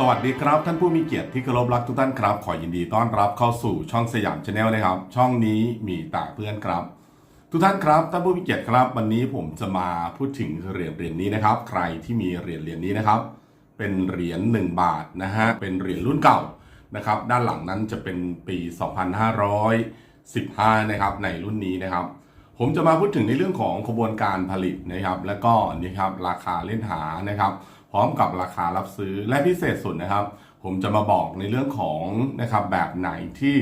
สวัสดีครับ ท่านผู้มีเกียรติที่เคารพรักทุกท่านครับ ขอยินดีต้อนรับเข้าสู่ช่องสยามชาแนลนะครับ ช่องนี้มีแต่เพื่อนครับ ทุกท่านครับท่านผู้มีเกียรติครับ วันนี้ผมจะมาพูดถึงเหรียญเหรียญนี้นะครับ ใครที่มีเหรียญเหรียญนี้นะครับ เป็นเหรียญ1บาทนะฮะเป็นเหรียญรุ่นเก่านะครับ ด้านหลังนั้นจะเป็นปี 2515 นะครับในรุ่นนี้นะครับ ผมจะมาพูดถึงในเรื่องของขบวนการผลิตนะครับ แล้วก็นี่ครับราคาเล่นหานะครับ พร้อมกับราคารับซื้อและพิเศษสุดนะครับ ผมจะมาบอกในเรื่องของนะครับแบบไหนที่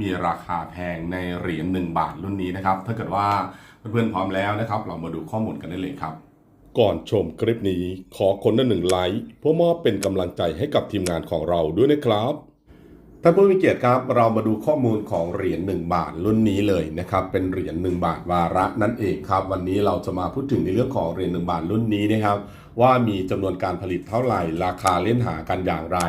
มีราคาแพงในเหรียญ1บาทรุ่นนี้นะครับ ถ้าเกิดว่าเพื่อนๆพร้อมแล้วนะครับ เรามาดูข้อมูลกันได้เลยครับ ก่อนชมคลิปนี้ขอคนละหนึ่งไลค์เพื่อมอบเป็นกำลังใจให้กับทีมงานของเราด้วยนะครับ ท่านผู้มีเกียรติครับ เรามาดูข้อมูลของเหรียญ1บาทรุ่นนี้เลยนะครับ เป็นเหรียญ1บาทวาระนั่นเองครับ วันนี้เราจะมาพูดถึงในเรื่องของเหรียญ1บาทรุ่นนี้นะครับ ว่ามีจำนวนการผลิตเท่าไหร่ ราคาเล่นหากันอย่างไร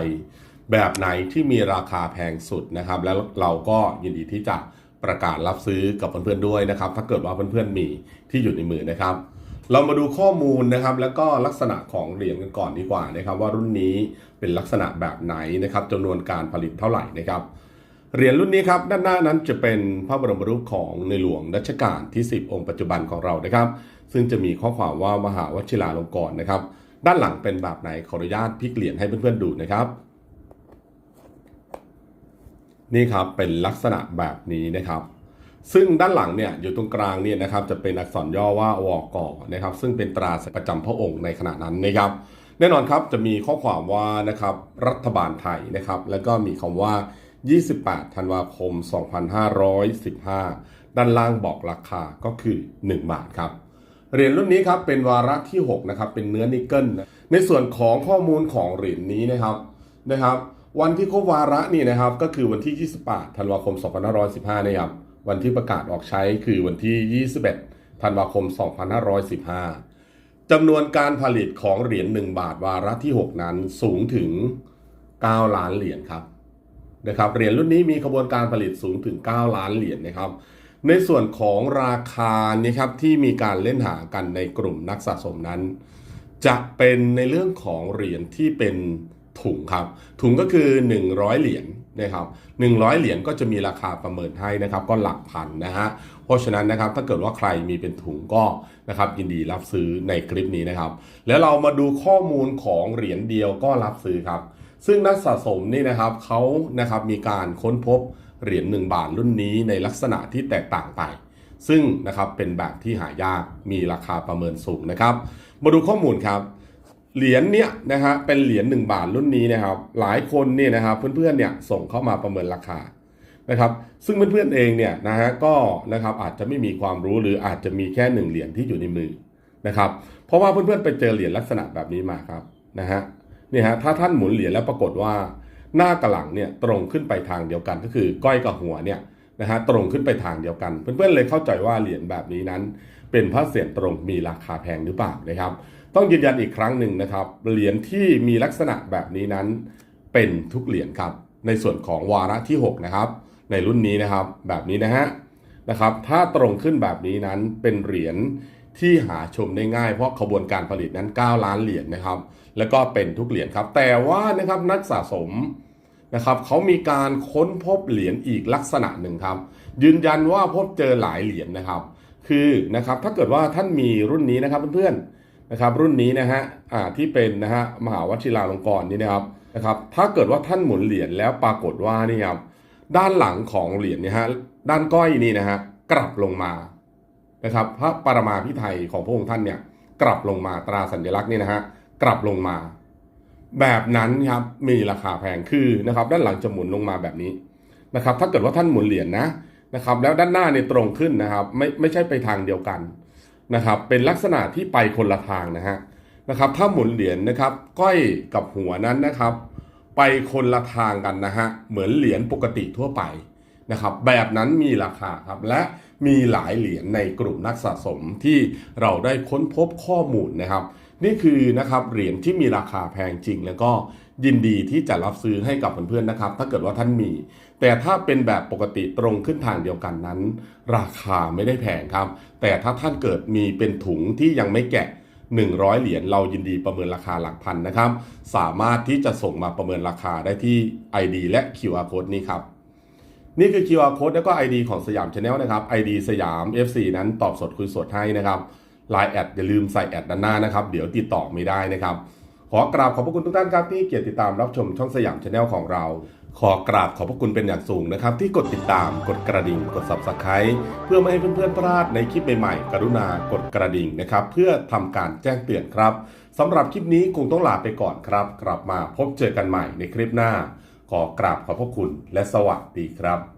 แบบไหนที่มีราคาแพงสุดนะครับ แล้วเราก็ยินดีที่จะประกาศรับซื้อกับเพื่อนๆด้วยนะครับ ถ้าเกิดว่าเพื่อนๆมีที่อยู่ในมือนะครับ เรามาดูข้อมูลนะครับ แล้วก็ลักษณะของเหรียญกันก่อนดีกว่านะครับ ว่ารุ่นนี้เป็นลักษณะแบบไหนนะครับจำนวนการผลิตเท่าไหร่นะครับเหรียญรุ่นนี้ครับด้านหน้านั้นจะเป็นพระบรมรูปของในหลวงรัชกาลที่ 10 องค์ปัจจุบันของเรานะครับ ซึ่งจะมีข้อความว่ามหาวชิราลงกรณ์นะครับ ด้านหลังเป็นแบบไหนขออนุญาตพลิกเหรียญให้เพื่อนๆดูนะครับ นี่ครับเป็นลักษณะแบบนี้นะครับ ซึ่งด้านหลังเนี่ยอยู่ตรงกลางเนี่ยนะครับจะเป็นอักษรย่อว่าวกนะครับซึ่งเป็นตราประจำพระองค์ในขณะนั้นนะครับ แน่นอนครับจะมีข้อความว่านะครับรัฐบาลไทยนะครับแล้วก็มีคำว่า 28 ธันวาคม 2515 ด้านล่างบอกราคาก็คือ 1 บาทครับเหรียญรุ่นนี้ครับเป็นวาระที่6นะครับเป็นเนื้อนิกเกิลนะในส่วนของข้อมูลของเหรียญนี้นะครับนะครับ วันที่ครบวาระนี่นะครับก็คือวันที่ 28 ธันวาคม 2515นะครับ วันที่ประกาศออกใช้คือวันที่ 21 ธันวาคม 2515 จำนวนการผลิตของเหรียญ1บาทวาระที่ 6 นั้นสูงถึง 9 ล้านเหรียญครับนะครับเหรียญรุ่นนี้มีขบวนการผลิตสูงถึง 9 ล้านเหรียญนะครับ ในส่วนของราคานี่ครับที่มีการเล่นหากันในกลุ่มนักสะสมนั้น จะเป็นในเรื่องของเหรียญที่เป็นถุงครับ ถุงก็คือ 100 เหรียญ นะครับ100เหรียญก็จะมีราคาประเมินให้นะครับ ก็หลักพันนะฮะเพราะฉะนั้นนะครับถ้าเกิดว่าใครมีเป็นถุงก็นะครับยินดีรับซื้อในคลิปนี้นะครับ แล้วเรามาดูข้อมูลของเหรียญเดียวก็รับซื้อครับ ซึ่งนักสะสมนี่นะครับเขานะครับมีการค้นพบเหรียญ1บาทรุ่นนี้ในลักษณะที่แตกต่างไป ซึ่งนะครับเป็นแบบที่หายากมีราคาประเมินสูงนะครับ มาดูข้อมูลครับ เหรียญเนี้ยนะฮะเป็นเหรียญ1บาทรุ่นนี้นะครับ หลายคนเนี่ยนะครับเพื่อนๆเนี่ยส่งเข้ามาประเมินราคานะครับ ซึ่งเพื่อนๆเองเนี่ยนะฮะก็นะครับอาจจะไม่มีความรู้หรืออาจจะมีแค่หนึ่งเหรียญที่อยู่ในมือนะครับ เพราะว่าเพื่อนๆไปเจอเหรียญลักษณะแบบนี้มาครับนะฮะนี่ฮะถ้าท่านหมุนเหรียญแล้วปรากฏว่า หน้ากับหลังเนี่ยตรงขึ้นไปทางเดียวกันก็คือก้อยกับหัวเนี่ยนะฮะตรงขึ้นไปทางเดียวกัน เพื่อนๆเลยเข้าใจว่าเหรียญแบบนี้นั้น เป็นพระเศียรตรงมีราคาแพงหรือเปล่านะครับ ต้องยืนยันอีกครั้งหนึ่งนะครับ เหรียญที่มีลักษณะแบบนี้นั้นเป็นทุกเหรียญครับ ในส่วนของวาระที่ 6 นะครับ ในรุ่นนี้นะครับแบบนี้นะฮะนะครับถ้าตรงขึ้นแบบนี้นั้นเป็นเหรียญที่หาชมได้ง่ายเพราะขบวนการผลิตนั้น 9 ล้านเหรียญนะครับ แล้วก็เป็นทุกเหรียญครับ แต่ว่านะครับนักสะสมนะครับเขามีการค้นพบเหรียญอีกลักษณะหนึ่งครับ ยืนยันว่าพบเจอหลายเหรียญนะครับ คือนะครับถ้าเกิดว่าท่านมีรุ่นนี้นะครับเพื่อนๆ นะครับรุ่นนี้นะฮะอ่าที่เป็นนะฮะมหาวชิราลงกรณ์นี่นะครับนะครับ ถ้าเกิดว่าท่านหมุนเหรียญแล้วปรากฏว่านี่ครับด้านหลังของเหรียญเนี่ยฮะด้านก้อยนี่นะฮะกลับลงมานะครับพระปรมาพิไทยของพระองค์ท่านเนี่ยกลับลงมาตราสัญลักษณ์นี่นะฮะกลับลงมา แบบนั้นครับมีราคาแพงคือนะครับด้านหลังจะหมุนลงมาแบบนี้นะครับ ถ้าเกิดว่าท่านหมุนเหรียญนะนะครับ แล้วด้านหน้าเนี่ยตรงขึ้นนะครับ ไม่ไม่ใช่ไปทางเดียวกัน นะครับเป็นลักษณะที่ไปคนละทางนะฮะนะครับถ้าหมุนเหรียญนะครับก้อยกับหัวนั้นนะครับ ไปคนละทางกันนะฮะเหมือนเหรียญปกติทั่วไปนะครับแบบนั้นมีราคาครับและมีหลายเหรียญในกลุ่มนักสะสมที่เราได้ค้นพบข้อมูลนะครับ นี่คือนะครับเหรียญที่มีราคาแพงจริง แล้วก็ยินดีที่จะรับซื้อให้กับเพื่อนๆนะครับ ถ้าเกิดว่าท่านมี แต่ถ้าเป็นแบบปกติตรงขึ้นทางเดียวกันนั้น ราคาไม่ได้แพงครับ แต่ถ้าท่านเกิดมีเป็นถุงที่ยังไม่แกะ 100 เหรียญเรายินดีประเมินราคาหลักพันนะครับ สามารถที่จะส่งมาประเมินราคาได้ที่ ID และ QR code นี้ครับนี่คือ QR code แล้วก็ ID ของสยามชาแนลนะครับ ID สยาม FC นั้นตอบสดคุยสดให้นะครับ Line แอดอย่าลืมใส่แอดด้านหน้านะครับ เดี๋ยวติดต่อไม่ได้นะครับ ขอกราบขอบพระคุณทุกท่านครับที่เกียรติติดตามรับชมช่องสยามชาแนลของเรา ขอกราบขอบพระคุณเป็นอย่างสูงนะครับ ที่กดติดตามกดกระดิ่ง กด Subscribe เพื่อไม่ให้เพื่อนๆพลาดในคลิปใหม่ๆ กรุณากดกระดิ่งนะครับ เพื่อทำการแจ้งเตือนครับสำหรับคลิปนี้คงต้องลาไปก่อนครับ กลับมาพบเจอกันใหม่ในคลิปหน้า ขอกราบขอบพระคุณและสวัสดีครับ